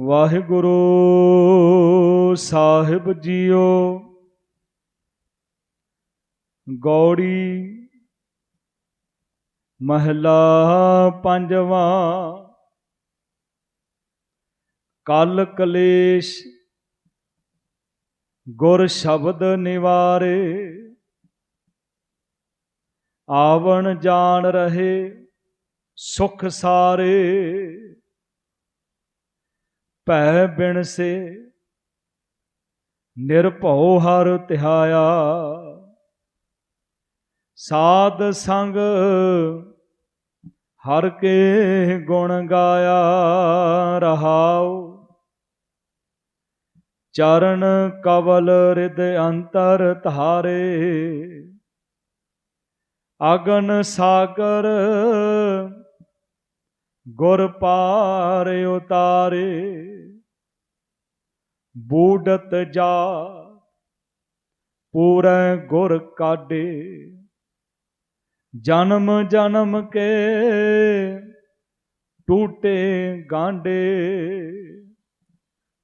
ਵਾਹਿਗੁਰੂ ਸਾਹਿਬ JIO. Gauri ਮਹਲਾ ਪੰਜਵਾਂ। ਕਲ ਕਲੇਸ਼ ਗੁਰ ਸ਼ਬਦ ਨਿਵਾਰੇ। ਆਵਣ ਜਾਣ ਰਹੇ ਸੁਖ ਸਾਰੇ। ਭੈ ਬਿਨ ਸੇ, ਨਿਰਭਉ ਹਰ ਤਿਹਾਇਆ। ਸਾਧ ਸੰਗ ਹਰ ਕੇ ਗੁਣ ਗਾਇਆ ਰਹਾਉ। ਚਰਨ ਕਵਲ ਰਿਦ ਅੰਤਰ ਧਾਰੇ, ਅਗਨ ਸਾਗਰ ਗੁਰ ਪਾਰ ਉਤਾਰੇ। ਬੂਡਤ ਜਾ ਪੂਰੈ ਗੁਰ ਕਾਡੇ ਜਨਮ ਜਨਮ ਕੇ ਟੂਟੇ ਗਾਂਡੇ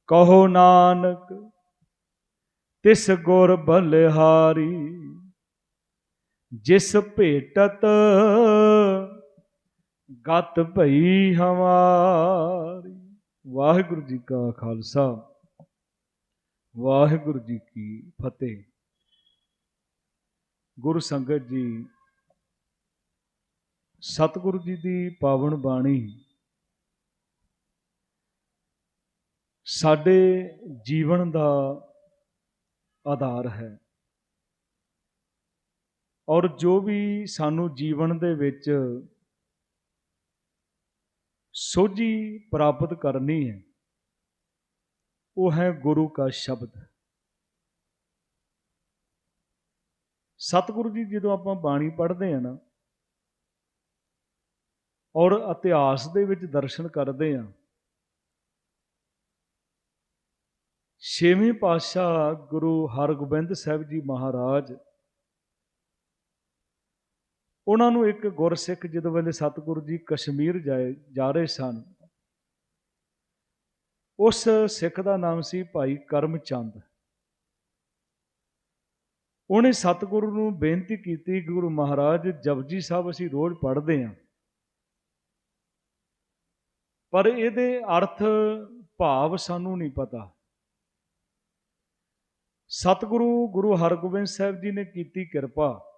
ਕਹੋ ਨਾਨਕ, ਤਿਸ ਗੁਰ ਬਲਿਹਾਰੀ, ਜਿਸ ਭੇਟਤ ਗਤ ਭਈ ਹਮਾਰੀ। ਵਾਹਿਗੁਰੂ ਜੀ ਕਾ ਖਾਲਸਾ। ਵਾਹਿਗੁਰੂ ਜੀ ਕੀ ਫਤਿਹ। ਗੁਰੂ ਸੰਗਤ ਜੀ, ਸਤਿਗੁਰੂ ਜੀ ਦੀ ਪਾਵਨ ਬਾਣੀ ਸਾਡੇ ਜੀਵਨ ਦਾ ਆਧਾਰ ਹੈ ਔਰ ਜੋ ਵੀ ਸਾਨੂੰ ਜੀਵਨ ਦੇ ਵਿੱਚ ਸੋਝੀ ਪ੍ਰਾਪਤ ਕਰਨੀ ਹੈ ਉਹ ਹੈ ਗੁਰੂ ਕਾ ਸ਼ਬਦ। ਸਤਿਗੁਰੂ ਜੀ, ਜਦੋਂ ਆਪਾਂ ਬਾਣੀ ਪੜ੍ਹਦੇ ਆ ਨਾ, ਔਰ ਇਤਿਹਾਸ ਦੇ ਵਿੱਚ ਦਰਸ਼ਨ ਕਰਦੇ ਆ ਛੇਵੇਂ ਪਾਤਸ਼ਾਹ ਗੁਰੂ ਹਰਗੋਬਿੰਦ ਸਾਹਿਬ ਜੀ ਮਹਾਰਾਜ, ਉਹਨਾਂ ਨੂੰ ਇੱਕ ਗੁਰਸਿੱਖ ਜਦੋਂ ਵੇਲੇ ਸਤਿਗੁਰੂ ਜੀ ਕਸ਼ਮੀਰ ਜਾਏ, ਜਾ ਰਹੇ ਸਨ। ਉਸ ਸਿੱਖ ਦਾ ਨਾਮ ਸੀ ਭਾਈ ਕਰਮਚੰਦ। ਉਹਨੇ ਸਤਿਗੁਰੂ ਨੂੰ ਬੇਨਤੀ ਕੀਤੀ, ਗੁਰੂ ਮਹਾਰਾਜ, ਜਪਜੀ ਸਾਹਿਬ ਅਸੀਂ ਰੋਜ਼ ਪੜ੍ਹਦੇ ਹਾਂ। ਪਰ ਇਹਦੇ ਅਰਥ, ਭਾਵ ਸਾਨੂੰ ਨਹੀਂ ਪਤਾ। ਸਤਿਗੁਰੂ ਗੁਰੂ ਹਰਗੋਬਿੰਦ ਸਾਹਿਬ ਜੀ ਨੇ ਕੀਤੀ ਕਿਰਪਾ।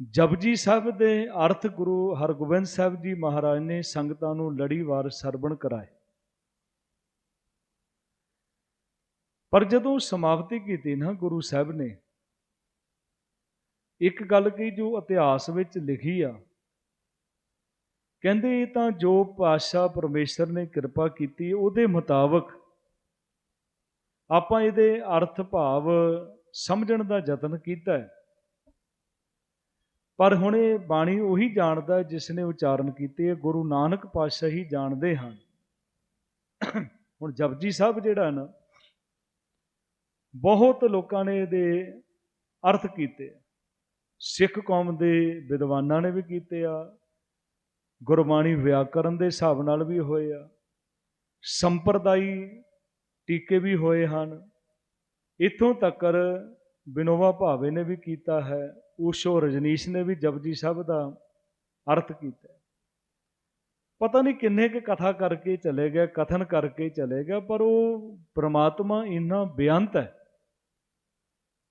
ਜਪਜੀ ਸਾਹਿਬ ਦੇ ਅਰਥ ਗੁਰੂ ਹਰਗੋਬਿੰਦ ਸਾਹਿਬ ਜੀ ਮਹਾਰਾਜ ਨੇ ਸੰਗਤਾਂ ਨੂੰ ਲੜੀਵਾਰ ਸਰਵਣ ਕਰਾਏ। ਪਰ ਜਦੋਂ ਸਮਾਪਤੀ ਕੀਤੀ ਨਾ ਗੁਰੂ ਸਾਹਿਬ ਨੇ, ਇੱਕ ਗੱਲ ਕੀ ਜੋ ਇਤਿਹਾਸ ਵਿੱਚ ਲਿਖੀ ਆ, ਕਹਿੰਦੇ ਇਹ ਤਾਂ ਜੋ ਪਾਤਸ਼ਾਹ ਪਰਮੇਸ਼ਰ ਨੇ ਕਿਰਪਾ ਕੀਤੀ ਉਹਦੇ ਮੁਤਾਬਕ ਆਪਾਂ ਇਹਦੇ ਅਰਥ ਭਾਵ ਸਮਝਣ ਦਾ ਯਤਨ ਕੀਤਾ ਹੈ। ਪਰ ਹੁਣ ਇਹ ਬਾਣੀ ਉਹੀ ਜਾਣਦਾ ਜਿਸ ਨੇ ਉਚਾਰਨ ਕੀਤੀ ਹੈ, ਗੁਰੂ ਨਾਨਕ ਪਾਤਸ਼ਾਹ ਹੀ ਜਾਣਦੇ ਹਨ। ਹੁਣ ਜਪਜੀ ਸਾਹਿਬ ਜਿਹੜਾ ਨਾ, ਬਹੁਤ ਲੋਕਾਂ ਨੇ ਇਹਦੇ ਅਰਥ ਕੀਤੇ ਸਿੱਖ ਕੌਮ ਦੇ ਵਿਦਵਾਨਾਂ ਨੇ ਵੀ ਕੀਤੇ ਆ, ਗੁਰਬਾਣੀ ਵਿਆਕਰਨ ਦੇ ਹਿਸਾਬ ਨਾਲ ਵੀ ਹੋਏ ਆ, ਸੰਪਰਦਾਈ ਟੀਕੇ ਵੀ ਹੋਏ ਹਨ। ਇਥੋਂ ਤੱਕ ਬਿਨੋਵਾ ਭਾਵੇ ਨੇ ਵੀ ਕੀਤਾ ਹੈ। ਊਸ਼ੋ ਰਜਨੀਸ਼ ਨੇ ਵੀ ਜਪਜੀ ਸਾਹਿਬ ਦਾ ਅਰਥ ਕੀਤਾ ਪਤਾ ਨਹੀਂ ਕਿੰਨੇ ਕੁ ਕਥਾ ਕਰਕੇ ਚਲੇ ਗਏ ਕਥਨ ਕਰਕੇ ਚਲੇ ਗਏ ਪਰ ਉਹ ਪ੍ਰਮਾਤਮਾ ਇੰਨਾ ਬੇਅੰਤ ਹੈ।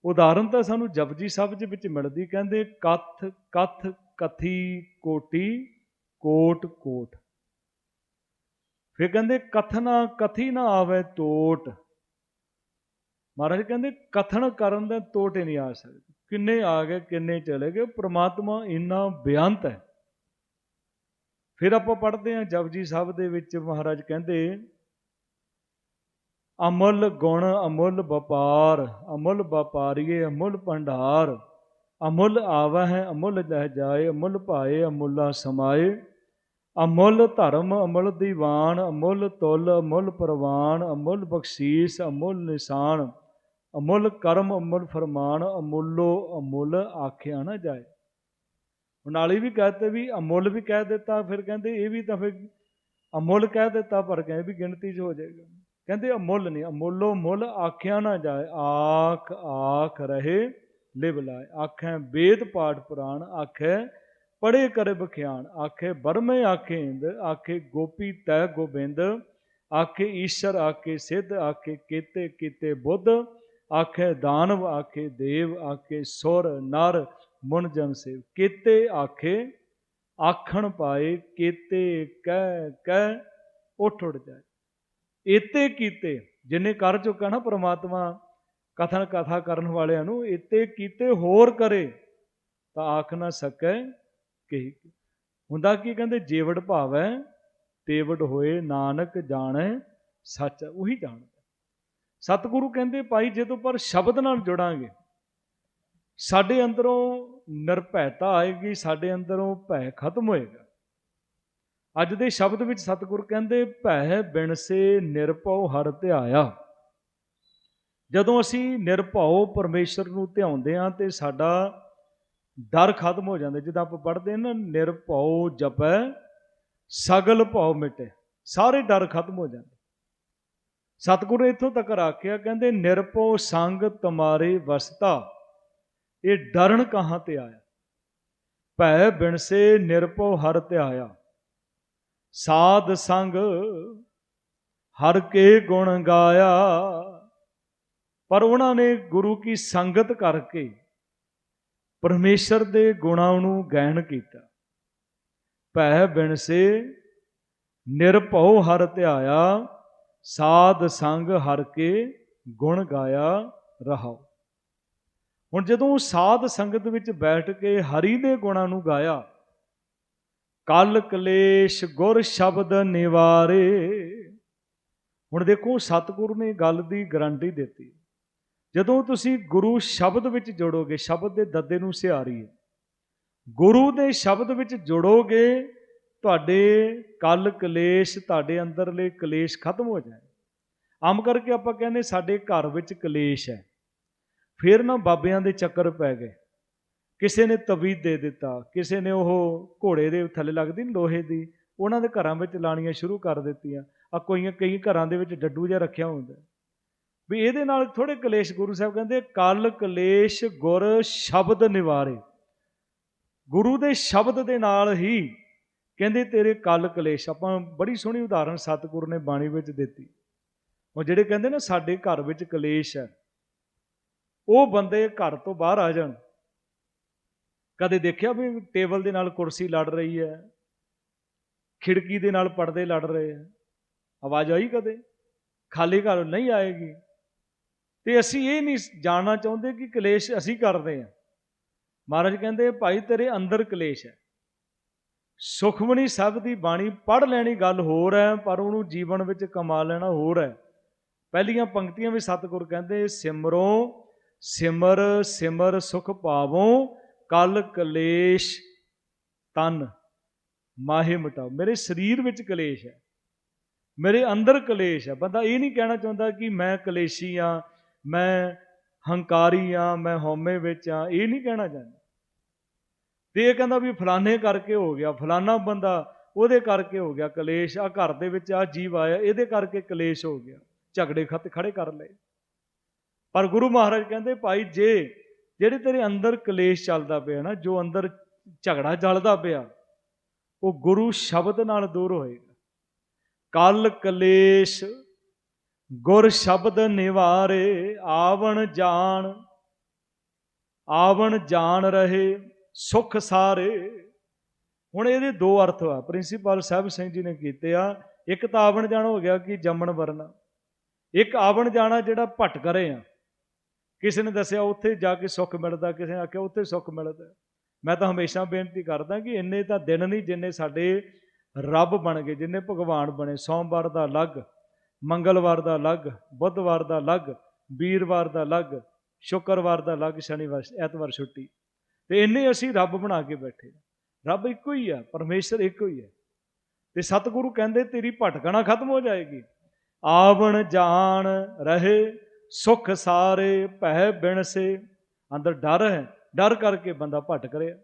ਉਦਾਹਰਨ ਤਾਂ ਸਾਨੂੰ ਜਪਜੀ ਸਾਹਿਬ ਦੇ ਵਿੱਚ ਮਿਲਦੀ, ਕਹਿੰਦੇ, ਕਥ ਕਥ ਕਥੀ ਕੋਟੀ, ਕੋਟ ਕੋਟ। ਫਿਰ ਕਹਿੰਦੇ, ਕਥਨਾ ਕਥੀ ਨਾ ਆਵੇ ਟੋਟ ਮਹਾਰਾਜ ਕਹਿੰਦੇ, ਕਥਨ ਕਰਨ ਦਾ ਹੀ ਨਹੀਂ ਆ ਸਕਦੇ। ਕਿੰਨੇ ਆ ਗਏ, ਕਿੰਨੇ ਚਲੇ ਗਏ, ਪ੍ਰਮਾਤਮਾ ਇੰਨਾ ਬੇਅੰਤ ਹੈ। ਫਿਰ ਆਪਾਂ ਪੜ੍ਹਦੇ ਹਾਂ ਜਪਜੀ ਸਾਹਿਬ ਦੇ ਵਿੱਚ ਮਹਾਰਾਜ ਕਹਿੰਦੇ, ਅਮੁੱਲ ਗੁਣ ਅਮੁੱਲ ਵਪਾਰ, ਅਮੁੱਲ ਵਪਾਰੀਏ ਅਮੁੱਲ ਭੰਡਾਰ, ਅਮੁੱਲ ਆਵੈ ਅਮੁੱਲ ਲਹਿ ਜਾਏ, ਅਮੁੱਲ ਭਾਏ ਅਮੁੱਲਾ ਸਮਾਏ। ਅਮੁੱਲ ਧਰਮ ਅਮੁੱਲ ਦੀਵਾਨ, ਅਮੁੱਲ ਤੁਲ ਅਮੁੱਲ ਪ੍ਰਵਾਨ, ਅਮੁੱਲ ਬਖਸ਼ੀਸ ਅਮੁੱਲ ਨਿਸ਼ਾਨ। ਅਮੁੱਲ ਕਰਮ ਅਮੁੱਲ ਫਰਮਾਨ, ਅਮੁੱਲੋ ਅਮੁੱਲ ਆਖਿਆ ਨਾ ਜਾਏ। ਹੁਣ ਨਾਲੇ ਵੀ ਕਹਤੇ ਵੀ ਅਮੁੱਲ ਵੀ ਕਹਿ ਦਿੱਤਾ, ਫਿਰ ਕਹਿੰਦੇ ਇਹ ਵੀ ਤਾਂ ਫਿਰ ਅਮੁੱਲ ਕਹਿ ਦਿੱਤਾ, ਪਰ ਕਹਿੰਦੇ ਵੀ ਗਿਣਤੀ 'ਚ ਹੋ ਜਾਏਗਾ। ਕਹਿੰਦੇ ਅਮੁੱਲ ਨਹੀਂ, ਅਮੁੱਲੋ ਮੁੱਲ ਆਖਿਆ ਨਾ ਜਾਏ। ਆਖ ਆਖ ਰਹੇ, ਲਿਵ ਲਾਏ। ਆਖੇ ਵੇਦ ਪਾਠ ਪੁਰਾਣ, ਆਖੇ ਪੜੇ ਕਰ ਬਖਿਆਣ। ਆਖੇ ਬਰਮੇ ਆਖੇ ਇੰਦ, ਆਖੇ ਗੋਪੀ ਤੈ ਗੋਬਿੰਦ। ਆਖੇ ਈਸ਼ਰ, ਆਖੇ ਸਿੱਧ, ਆਖੇ ਕੀਤੇ ਕੀਤੇ ਬੁੱਧ। ਆਖੇ ਦਾਨਵ, ਆਖੇ ਦੇਵ, ਆਖੇ ਸੁਰ, ਨਰ, ਮੁਨ ਜਨ ਸੇਵ। ਕੀਤੇ ਆਖੇ, ਆਖਣ ਪਾਏ, ਕੀਤੇ ਕਹਿ ਕਹਿ, ਉੱਠ ਉੱਠ ਜਾਏ। ਇਤੇ ਕੀਤੇ, ਜਿਨੇ ਕਰ ਚੁੱਕਾ ਨਾ ਪ੍ਰਮਾਤਮਾ ਕਥਨ ਕਥਾ ਕਰਨ ਵਾਲਿਆਂ ਨੂੰ ਇਤੇ ਕੀਤੇ ਹੋਰ ਕਰੇ, ਤਾਂ ਆਖ ਨਾ ਸਕੈ ਕਹੀ। ਹੁੰਦਾ ਕੀ ਕਹਿੰਦੇ, ਜੀਵੜ ਹੈ ਤੇਵੜ ਹੋਏ ਨਾਨਕ ਜਾਣੈ ਸੱਚ, ਉਹੀ ਜਾਣਦਾ। ਸਤਿਗੁਰੂ ਕਹਿੰਦੇ, ਭਾਈ ਜਦੋਂ ਪਰ ਸ਼ਬਦ ਨਾਲ ਜੁੜਾਂਗੇ, ਸਾਡੇ ਅੰਦਰੋਂ ਨਿਰਭੈਤਾ ਆਏਗੀ, ਸਾਡੇ ਅੰਦਰੋਂ ਭੈ ਖਤਮ ਹੋਏਗਾ। ਅੱਜ ਦੇ ਸ਼ਬਦ ਵਿੱਚ ਸਤਿਗੁਰ ਕਹਿੰਦੇ, ਭੈ ਬਿਨਸੇ ਨਿਰਭਉ ਹਰ ਧਿਆਇਆ। ਜਦੋਂ ਅਸੀਂ ਨਿਰਭਉ ਪਰਮੇਸ਼ਰ ਨੂੰ ਧਿਆਉਂਦੇ ਹਾਂ ਤੇ ਸਾਡਾ ਡਰ ਖਤਮ ਹੋ ਜਾਂਦਾ। ਜਿੱਦਾਂ ਆਪਾਂ ਪੜ੍ਹਦੇ ਨਾ, ਨਿਰਭਉ ਜਪੈ, ਸਗਲ ਭਉ ਮਿਟੇ, ਸਾਰੇ ਡਰ ਖਤਮ ਹੋ ਜਾਂਦੇ। ਸਤਿਗੁਰੂ ਇੱਥੋਂ ਤੱਕ ਰੱਖਿਆ ਕਹਿੰਦੇ ਨਿਰਭਉ ਸੰਗ ਤੁਮਾਰੇ ਵਸਤਾ। ਇਹ ਡਰਨ ਕਹਾਂ ਤੇ ਆਇਆ? ਭੈ ਬਿਨਸੇ ਨਿਰਭਉ ਹਰ ਧਿਆਇਆ। ਸਾਧ ਸੰਗ ਹਰ ਕੇ ਗੁਣ ਗਾਇਆ। ਪਰ ਉਹਨਾਂ ਨੇ ਗੁਰੂ ਕੀ ਸੰਗਤ ਕਰਕੇ ਪਰਮੇਸ਼ਰ ਦੇ ਗੁਣਾਂ ਨੂੰ ਗਾਇਨ ਕੀਤਾ। ਭੈ ਬਿਨਸੇ ਨਿਰਭਉ ਹਰ ਧਿਆਇਆ। ਸਾਧ ਸੰਗ ਹਰ ਕੇ ਗੁਣ ਗਾਇਆ ਰਹਾਓ। ਹੁਣ ਜਦੋਂ ਸਾਧ ਸੰਗਤ ਵਿੱਚ ਬੈਠ ਕੇ ਹਰੀ ਦੇ ਗੁਣਾਂ ਨੂੰ ਗਾਇਆ, ਕਲ ਕਲੇਸ਼ ਗੁਰ ਸ਼ਬਦ ਨਿਵਾਰੇ। ਹੁਣ ਦੇਖੋ, ਸਤਿਗੁਰੂ ਨੇ ਗੱਲ ਦੀ ਗਰੰਟੀ ਦਿੱਤੀ। ਜਦੋਂ ਤੁਸੀਂ ਗੁਰੂ ਸ਼ਬਦ ਵਿੱਚ ਜੁੜੋਗੇ, ਸ਼ਬਦ ਦੇ ਦੱਦੇ ਨੂੰ ਸਿਹਾਰੀ ਹੈ ਗੁਰੂ ਦੇ ਸ਼ਬਦ ਵਿੱਚ ਜੁੜੋਗੇ ਤੁਹਾਡੇ ਕਲ ਕਲੇਸ਼ ਤੁਹਾਡੇ ਅੰਦਰਲੇ ਕਲੇਸ਼ ਖਤਮ ਹੋ ਜਾਏ। ਆਮ ਕਰਕੇ ਆਪਾਂ ਕਹਿੰਦੇ ਸਾਡੇ ਘਰ ਵਿੱਚ ਕਲੇਸ਼ ਹੈ। ਫਿਰ ਨਾ ਬਾਬਿਆਂ ਦੇ ਚੱਕਰ ਪੈ ਗਏ। ਕਿਸੇ ਨੇ ਤਵੀਦ ਦੇ ਦਿੱਤਾ, ਕਿਸੇ ਨੇ ਉਹ ਘੋੜੇ ਦੇ ਥੱਲੇ ਲੱਗਦੀ ਨੀ ਲੋਹੇ ਦੀ, ਉਹਨਾਂ ਦੇ ਘਰਾਂ ਵਿੱਚ ਲਾਣੀਆਂ ਸ਼ੁਰੂ ਕਰ ਦਿੱਤੀਆਂ। ਆ ਕੋਈਆਂ ਕਈ ਘਰਾਂ ਦੇ ਵਿੱਚ ਡੱਡੂ ਜਿਹਾ ਰੱਖਿਆ ਹੁੰਦਾ। ਵੀ ਇਹਦੇ ਨਾਲ ਥੋੜੇ ਕਲੇਸ਼ ਗੁਰੂ ਸਾਹਿਬ ਕਹਿੰਦੇ, ਕਲ ਕਲੇਸ਼ ਗੁਰ ਸ਼ਬਦ ਨਿਵਾਰੇ। ਗੁਰੂ ਦੇ ਸ਼ਬਦ ਦੇ ਨਾਲ ਹੀ ਕਹਿੰਦੇ, ਤੇਰੇ ਕਲ ਕਲੇਸ਼, ਆਪਾਂ ਬੜੀ ਸੋਹਣੀ ਉਦਾਹਰਣ ਸਤਿਗੁਰੂ ਨੇ ਬਾਣੀ ਵਿੱਚ ਦਿੱਤੀ। ਉਹ ਜਿਹੜੇ ਕਹਿੰਦੇ ਨਾ, ਸਾਡੇ ਘਰ ਵਿੱਚ ਕਲੇਸ਼ ਹੈ। ਉਹ ਬੰਦੇ ਘਰ ਤੋਂ ਬਾਹਰ ਆ ਜਾਣ। ਕਦੇ ਦੇਖਿਆ ਵੀ ਟੇਬਲ ਦੇ ਨਾਲ ਕੁਰਸੀ ਲੜ ਰਹੀ ਹੈ? ਖਿੜਕੀ ਦੇ ਨਾਲ ਪਰਦੇ ਲੜ ਰਹੇ ਆ ਆਵਾਜ਼ ਆਈ ਕਦੇ? ਖਾਲੀ ਘਰ ਨਹੀਂ ਆਏਗੀ? ਤੇ ਅਸੀਂ ਇਹ ਨਹੀਂ ਜਾਣਨਾ ਚਾਹੁੰਦੇ ਕਿ ਕਲੇਸ਼ ਅਸੀਂ ਕਰਦੇ ਆ ਮਹਾਰਾਜ ਕਹਿੰਦੇ, ਭਾਈ, ਤੇਰੇ ਅੰਦਰ ਕਲੇਸ਼ ਹੈ। ਸੁਖਮਨੀ ਸਾਹਿਬ ਦੀ ਬਾਣੀ ਪੜ ਲੈਣੀ ਗੱਲ ਹੋਰ ਹੈ, ਪਰ ਉਹਨੂੰ ਜੀਵਨ ਵਿੱਚ ਕਮਾ ਲੈਣਾ ਹੋਰ ਹੈ। ਪਹਿਲੀਆਂ ਪੰਕਤੀਆਂ ਵੀ ਸਤਿਗੁਰ ਕਹਿੰਦੇ, ਸਿਮਰੋ ਸਿਮਰ ਸਿਮਰ ਸੁਖ ਪਾਵੋ, ਕਲ ਕਲੇਸ਼ ਤਨ, ਮਾਹੇ ਮਟਾਓ। ਮੇਰੇ ਸਰੀਰ ਵਿੱਚ ਕਲੇਸ਼ ਹੈ, ਮੇਰੇ ਅੰਦਰ ਕਲੇਸ਼ ਹੈ। ਬੰਦਾ ਇਹ ਨਹੀਂ ਕਹਿਣਾ ਚਾਹੁੰਦਾ ਕਿ ਮੈਂ ਕਲੇਸ਼ੀ ਆ ਮੈਂ ਹੰਕਾਰੀ ਆ ਮੈਂ ਹਉਮੈ ਵਿੱਚ ਆ ਇਹ ਨਹੀਂ ਕਹਿਣਾ ਚਾਹੁੰਦਾ। ਤੇ ਇਹ ਕਹਿੰਦਾ ਵੀ ਫਲਾਣੇ ਕਰਕੇ ਹੋ ਗਿਆ, ਫਲਾਣਾ ਬੰਦਾ ਉਹਦੇ ਕਰਕੇ ਹੋ ਗਿਆ ਕਲੇਸ਼ ਆ ਘਰ ਦੇ ਵਿੱਚ ਆ ਜੀਵ ਆਇਆ, ਇਹਦੇ ਕਰਕੇ ਕਲੇਸ਼ ਹੋ ਗਿਆ, ਝਗੜੇ ਖਤ ਖੜੇ ਕਰ ਲਏ। ਪਰ ਗੁਰੂ ਮਹਾਰਾਜ ਕਹਿੰਦੇ, ਭਾਈ ਜੇ ਜਿਹੜੇ ਤੇਰੇ ਅੰਦਰ ਕਲੇਸ਼ ਚੱਲਦਾ ਪਿਆ ਨਾ, ਜੋ ਅੰਦਰ ਝਗੜਾ ਜਲਦਾ ਪਿਆ, ਉਹ ਗੁਰੂ ਸ਼ਬਦ ਨਾਲ ਦੂਰ ਹੋਏਗਾ। ਕਲ ਕਲੇਸ਼, ਗੁਰ ਸ਼ਬਦ ਨਿਵਾਰੇ, ਆਵਣ ਜਾਣ ਆਵਣ ਜਾਣ ਰਹੇ ਸੁਖ ਸਾਰੇ। ਹੁਣ ਇਹਦੇ ਦੋ ਅਰਥ ਆ। ਪ੍ਰਿੰਸੀਪਲ ਸਾਹਿਬ ਸਿੰਘ ਜੀ ਨੇ ਕੀਤੇ ਆ, ਇੱਕ ਤਾਂ ਆਵਣ ਜਾਣ ਹੋ ਗਿਆ ਕਿ ਜੰਮਣ ਵਰਨਾ। ਇੱਕ ਆਵਣ ਜਾਣਾ ਜਿਹੜਾ ਭਟਕ ਰਹੇ ਆ। ਕਿਸੇ ਨੇ ਦੱਸਿਆ ਉੱਥੇ ਜਾ ਕੇ ਸੁੱਖ ਮਿਲਦਾ, ਕਿਸੇ ਨੇ ਆਖਿਆ ਉੱਥੇ ਸੁੱਖ ਮਿਲਦਾ। ਮੈਂ ਤਾਂ ਹਮੇਸ਼ਾ ਬੇਨਤੀ ਕਰਦਾ ਕਿ ਇੰਨੇ ਤਾਂ ਦਿਨ ਨਹੀਂ ਜਿੰਨੇ ਸਾਡੇ ਰੱਬ ਬਣ ਗਏ, ਜਿੰਨੇ ਭਗਵਾਨ ਬਣੇ। ਸੋਮਵਾਰ ਦਾ ਅਲੱਗ, ਮੰਗਲਵਾਰ ਦਾ ਅਲੱਗ, ਬੁੱਧਵਾਰ ਦਾ ਅਲੱਗ, ਵੀਰਵਾਰ ਦਾ ਅਲੱਗ, ਸ਼ੁੱਕਰਵਾਰ ਦਾ ਅਲੱਗ, ਸ਼ਨੀਵਾਰ, ਐਤਵਾਰ ਛੁੱਟੀ। ਤੇ ਇੰਨੇ ਅਸੀਂ ਰੱਬ ਬਣਾ ਕੇ ਬੈਠੇ ਰੱਬ ਇੱਕੋ ਹੀ ਆ, ਪਰਮੇਸ਼ਰ ਇੱਕੋ ਹੀ ਹੈ ਤੇ ਸਤਿਗੁਰੂ ਕਹਿੰਦੇ, ਤੇਰੀ ਭਟਕਣਾ ਖਤਮ ਹੋ ਜਾਏਗੀ। ਆਵਣ ਜਾਣ ਰਹੇ, ਸੁਖ ਸਾਰੇ ਭੈ ਬਿਨਸੇ। ਅੰਦਰ ਡਰ ਹੈ, ਡਰ ਕਰਕੇ ਬੰਦਾ ਭਟਕ ਰਿਹਾ।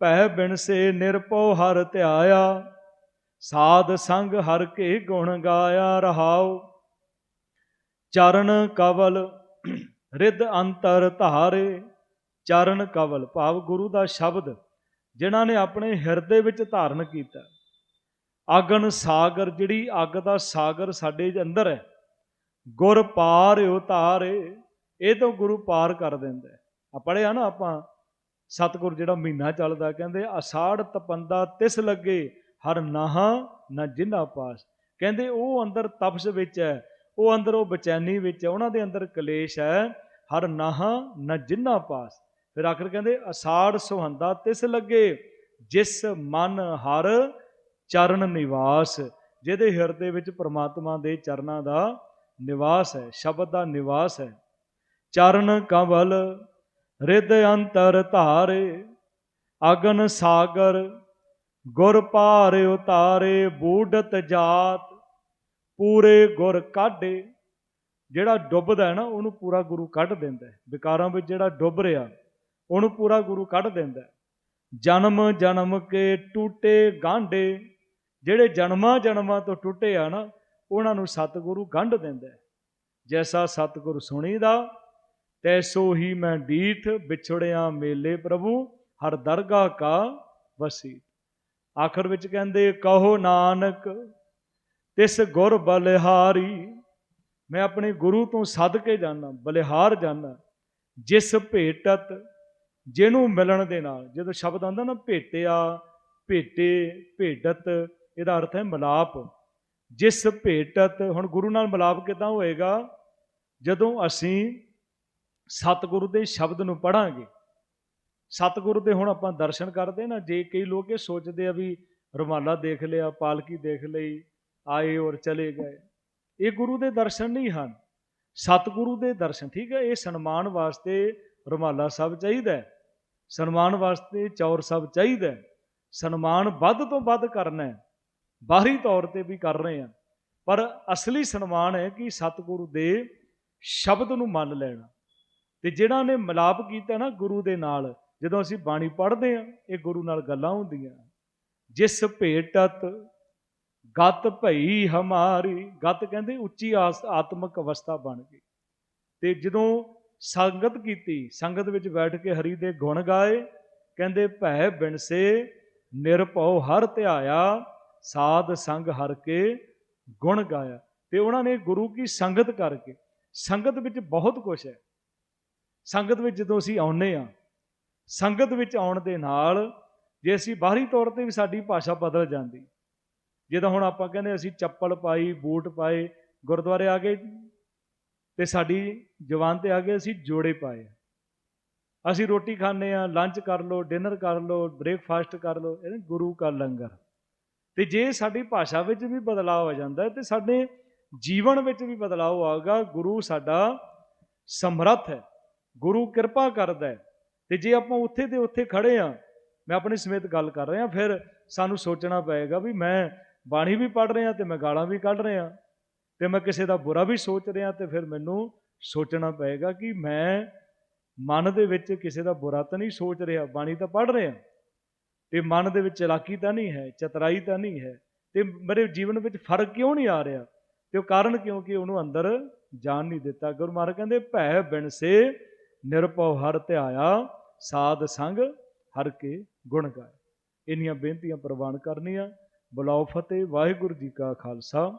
ਭੈ ਬਿਨਸੇ ਨਿਰਭਉ ਹਰ ਧਿਆਇਆ। ਸਾਧ ਸੰਗ ਹਰ ਕੇ ਗੁਣ ਗਾਇਆ ਰਹਾਉ। ਚਰਨ ਕਵਲ ਰਿਦ ਅੰਤਰ ਧਾਰੇ। ਚਰਨ ਕਵਲ, ਭਾਵ ਗੁਰੂ ਦਾ ਸ਼ਬਦ, ਜਿਨ੍ਹਾਂ ਨੇ ਆਪਣੇ ਹਿਰਦੇ ਵਿੱਚ ਧਾਰਨ ਕੀਤਾ। ਅਗਨ ਸਾਗਰ, ਜਿਹੜੀ ਅੱਗ ਦਾ ਸਾਗਰ ਸਾਡੇ ਅੰਦਰ ਹੈ, ਗੁਰ ਪਾਰ ਉਤਾਰੇ, ਇਹ ਤੋਂ ਗੁਰੂ ਪਾਰ ਕਰ ਦਿੰਦਾ ਆ ਪੜਿਆ ਨਾ ਆਪਾਂ, ਸਤਗੁਰ ਜਿਹੜਾ ਮਹੀਨਾ ਚੱਲਦਾ, ਕਹਿੰਦੇ ਅਸਾੜ ਤਪੰਦਾ ਤਿਸ ਲੱਗੇ, ਹਰ ਨਾਹਾ ਨਾ ਜਿੰਨਾ ਪਾਸ। ਕਹਿੰਦੇ ਉਹ ਅੰਦਰ ਤਪਸ ਵਿੱਚ ਹੈ, ਉਹ ਅੰਦਰ ਉਹ ਬਚੈਨੀ ਵਿੱਚ ਹੈ, ਉਹਨਾਂ ਦੇ ਅੰਦਰ ਕਲੇਸ਼ ਹੈ, ਹਰ ਨਾਹਾ ਨਾ ਜਿੰਨਾ ਪਾਸ। ਫਿਰ ਆਖਰ ਕਹਿੰਦੇ, ਅਸਾੜ ਸੁਹੰਦਾ ਤਿਸ ਲੱਗੇ, ਜਿਸ ਮਨ ਹਰ ਚਰਨ ਨਿਵਾਸ। ਜਿਹਦੇ ਹਿਰਦੇ ਵਿੱਚ ਪ੍ਰਮਾਤਮਾ ਦੇ ਚਰਨਾਂ ਦਾ ਨਿਵਾਸ ਹੈ, ਸ਼ਬਦ ਦਾ ਨਿਵਾਸ ਹੈ। ਚਰਨ ਕਵਲ, ਰਿੱਧ ਅੰਤਰ ਧਾਰੇ, ਅਗਨ ਸਾਗਰ, ਗੁਰ ਪਾਰ ਉਤਾਰੇ ਬੂਡਤ ਜਾਤ, ਪੂਰੇ ਗੁਰ ਕਾਢੇ। ਜਿਹੜਾ ਡੁੱਬਦਾ ਹੈ ਨਾ, ਉਹਨੂੰ ਪੂਰਾ ਗੁਰੂ ਕੱਢ ਦਿੰਦਾ ਹੈ। ਵਿਕਾਰਾਂ ਵਿੱਚ ਜਿਹੜਾ ਡੁੱਬ ਰਿਹਾ ਉਹਨੂੰ ਪੂਰਾ ਗੁਰੂ ਕੱਢ ਦਿੰਦਾ ਜਨਮ ਜਨਮ ਕੇ ਟੂਟੇ ਗਾਂਢੇ। ਜਿਹੜੇ ਜਨਮਾਂ ਜਨਮਾਂ ਤੋਂ ਟੁੱਟੇ ਆ ਨਾ, ਉਹਨਾਂ ਨੂੰ ਸਤਿਗੁਰੂ ਗੰਢ ਦਿੰਦਾ ਜੈਸਾ ਸਤਿਗੁਰ ਸੁਣੀਦਾ, ਤੈਸੋ ਹੀ ਮੈਂ ਡੀਠ ਵਿਛੜਿਆ ਮੇਲੇ ਪ੍ਰਭੂ, ਹਰ ਦਰਗਾਹ ਕਾ ਵਸੀ ਆਖਰ ਵਿੱਚ ਕਹਿੰਦੇ, ਕਹੋ ਨਾਨਕ, ਤਿਸ ਗੁਰ ਬਲਿਹਾਰੀ, ਮੈਂ ਆਪਣੇ ਗੁਰੂ ਤੋਂ ਸੱਦ ਕੇ ਜਾਣਾ ਬਲਿਹਾਰ ਜਾਣਾ ਜਿਸ ਭੇਟਤ ਜਿਹਨੂੰ ਮਿਲਣ ਦੇ ਨਾਲ, ਜਦੋਂ ਸ਼ਬਦ ਆਉਂਦਾ ਨਾ, ਭੇਟਿਆ, ਭੇਟੇ ਭੇਡਤ ਇਹਦਾ ਅਰਥ ਹੈ ਮਲਾਪ। ਜਿਸ ਭੇਟਤ, ਹੁਣ ਗੁਰੂ ਨਾਲ ਮਲਾਪ ਕਿਦਾਂ ਹੋਏਗਾ? ਜਦੋਂ ਅਸੀਂ ਸਤਿਗੁਰੂ ਦੇ ਸ਼ਬਦ ਨੂੰ ਪੜਾਂਗੇ ਸਤਿਗੁਰੂ ਦੇ ਹੁਣ ਆਪਾਂ ਦਰਸ਼ਨ ਕਰਦੇ ਨਾ, ਜੇ ਕਈ ਲੋਕ ਇਹ ਸੋਚਦੇ ਆ ਵੀ ਰੁਮਾਲਾ ਦੇਖ ਲਿਆ, ਪਾਲਕੀ ਦੇਖ ਲਈ, ਆਏ ਔਰ ਚਲੇ ਗਏ। ਇਹ ਗੁਰੂ ਦੇ ਦਰਸ਼ਨ ਨਹੀਂ ਹਨ। ਸਤਿਗੁਰੂ ਦੇ ਦਰਸ਼ਨ, ਠੀਕ ਹੈ, ਇਹ ਸਨਮਾਨ ਵਾਸਤੇ ਰੁਮਾਲਾ ਸਾਹਿਬ ਚਾਹੀਦਾ ਹੈ। ਸਨਮਾਨ ਵਾਸਤੇ ਚੌਰ ਸਭ ਚਾਹੀਦਾ ਸਨਮਾਨ ਵੱਧ ਤੋਂ ਵੱਧ ਕਰਨਾ ਹੈ। ਬਾਹਰੀ ਤੌਰ ਤੇ ਵੀ ਕਰ ਰਹੇ ਆ ਪਰ ਅਸਲੀ ਸਨਮਾਨ ਹੈ ਕਿ ਸਤਿਗੁਰੂ ਦੇ ਸ਼ਬਦ ਨੂੰ ਮੰਨ ਲੈਣਾ। ਤੇ ਜਿਹੜਾ ਨੇ ਮਿਲਾਪ ਕੀਤਾ ਨਾ ਗੁਰੂ ਦੇ ਨਾਲ, ਜਦੋਂ ਅਸੀਂ ਬਾਣੀ ਪੜ੍ਹਦੇ ਆ ਇਹ ਗੁਰੂ ਨਾਲ ਗੱਲਾਂ ਹੁੰਦੀਆਂ। ਜਿਸ ਭੇਟਤ ਗਤ ਭਈ ਹਮਾਰੀ, ਗਤ ਕਹਿੰਦੇ ਉੱਚੀ ਆਤਮਿਕ ਅਵਸਥਾ ਬਣ ਗਈ। ਤੇ ਜਦੋਂ ਸੰਗਤ ਕੀਤੀ। ਸੰਗਤ ਵਿੱਚ ਬੈਠ ਕੇ ਹਰੀ ਦੇ ਗੁਣ ਗਾਏ। ਕਹਿੰਦੇ, ਭੈ ਬਿਨਸੇ, ਨਿਰਭਉ ਹਰ ਧਿਆਇਆ, ਸਾਧ ਸੰਗ ਹਰ ਕੇ ਗੁਣ ਗਾਇਆ। ਤੇ ਉਹਨਾਂ ਨੇ ਗੁਰੂ ਕੀ ਸੰਗਤ ਕਰਕੇ, ਸੰਗਤ ਵਿੱਚ ਬਹੁਤ ਕੁਝ ਹੈ। ਸੰਗਤ ਵਿੱਚ ਜਦੋਂ ਅਸੀਂ ਆਉਨੇ ਆ ਸੰਗਤ ਵਿੱਚ ਆਉਣ ਦੇ ਨਾਲ ਜੇ ਅਸੀਂ ਬਾਹਰੀ ਤੌਰ ਤੇ ਵੀ ਸਾਡੀ ਭਾਸ਼ਾ ਬਦਲ ਜਾਂਦੀ, ਜਿੱਦਾਂ ਹੁਣ ਆਪਾਂ ਕਹਿੰਦੇ ਅਸੀਂ ਚੱਪਲ ਪਾਈ, ਬੂਟ ਪਾਏ, ਗੁਰਦੁਆਰੇ ਆ ਗਏ ਤੇ ਸਾਡੀ ਜਵਾਨ ਤੇ ਆ ਗਏ ਅਸੀਂ ਜੋੜੇ ਪਾਏ ਅਸੀਂ ਰੋਟੀ ਖਾਣੇ ਆ ਲੰਚ ਕਰ ਲਓ ਡਿਨਰ ਕਰ ਲਓ ਬ੍ਰੇਕਫਾਸਟ ਕਰ ਲਓ, ਇਹ ਗੁਰੂ ਕਾ ਲੰਗਰ। ਤੇ ਜੇ ਸਾਡੀ ਭਾਸ਼ਾ ਵਿੱਚ ਵੀ ਬਦਲਾਅ ਹੋ ਜਾਂਦਾ ਤੇ ਸਾਡੇ ਜੀਵਨ ਵਿੱਚ ਵੀ ਬਦਲਾਅ ਆਊਗਾ, ਗੁਰੂ ਸਾਡਾ ਸਮਰੱਥ ਹੈ, ਗੁਰੂ ਕਿਰਪਾ ਕਰਦਾ ਹੈ। ਤੇ ਜੇ ਆਪਾਂ ਉੱਥੇ ਤੇ ਉੱਥੇ ਖੜੇ ਆ ਮੈਂ ਆਪਣੀ ਸਮੇਤ ਗੱਲ ਕਰ ਰਿਹਾ, ਫਿਰ ਸਾਨੂੰ ਸੋਚਣਾ ਪਏਗਾ ਵੀ ਮੈਂ ਬਾਣੀ ਵੀ ਪੜ ਰਿਹਾ ਤੇ ਮੈਂ ਗਾਲਾਂ ਵੀ ਕੱਢ ਰਿਹਾ। ਤੇ ਮੈਂ ਕਿਸੇ ਦਾ ਬੁਰਾ ਵੀ ਸੋਚ ਰਿਹਾ ਤੇ ਫਿਰ ਮੈਨੂੰ ਸੋਚਣਾ ਪਏਗਾ ਕਿ ਮੈਂ ਮਨ ਦੇ ਵਿੱਚ ਕਿਸੇ ਦਾ ਬੁਰਾ ਤਾਂ ਨਹੀਂ ਸੋਚ ਰਿਹਾ, ਬਾਣੀ ਤਾਂ ਪੜ੍ਹ ਰਿਹਾ ਤੇ ਮਨ ਦੇ ਵਿੱਚ ਚਲਾਕੀ ਤਾਂ ਨਹੀਂ ਹੈ, ਚਤਰਾਈ ਤਾਂ ਨਹੀਂ ਹੈ। ਤੇ ਮੇਰੇ ਜੀਵਨ ਵਿੱਚ ਫ਼ਰਕ ਕਿਉਂ ਨਹੀਂ ਆ ਰਿਹਾ? ਤੇ ਉਹ ਕਾਰਨ ਕਿਉਂਕਿ ਉਹਨੂੰ ਅੰਦਰ ਜਾਣ ਨਹੀਂ ਦਿੱਤਾ? ਗੁਰੂ ਮਹਾਰਾਜ ਕਹਿੰਦੇ, ਭੈ ਬਿਨ ਸੇ ਨਿਰਭਉ ਹਰ ਧਿਆਇਆ, ਸਾਧ ਸੰਗ ਹਰ ਕੇ ਗੁਣ ਗਾਏ। ਇੰਨੀਆਂ ਬੇਨਤੀਆਂ ਪ੍ਰਵਾਨ ਕਰਨੀਆਂ। ਬੁਲਾਓ ਫਤਿਹ, ਵਾਹਿਗੁਰੂ ਜੀ ਕਾ ਖਾਲਸਾ।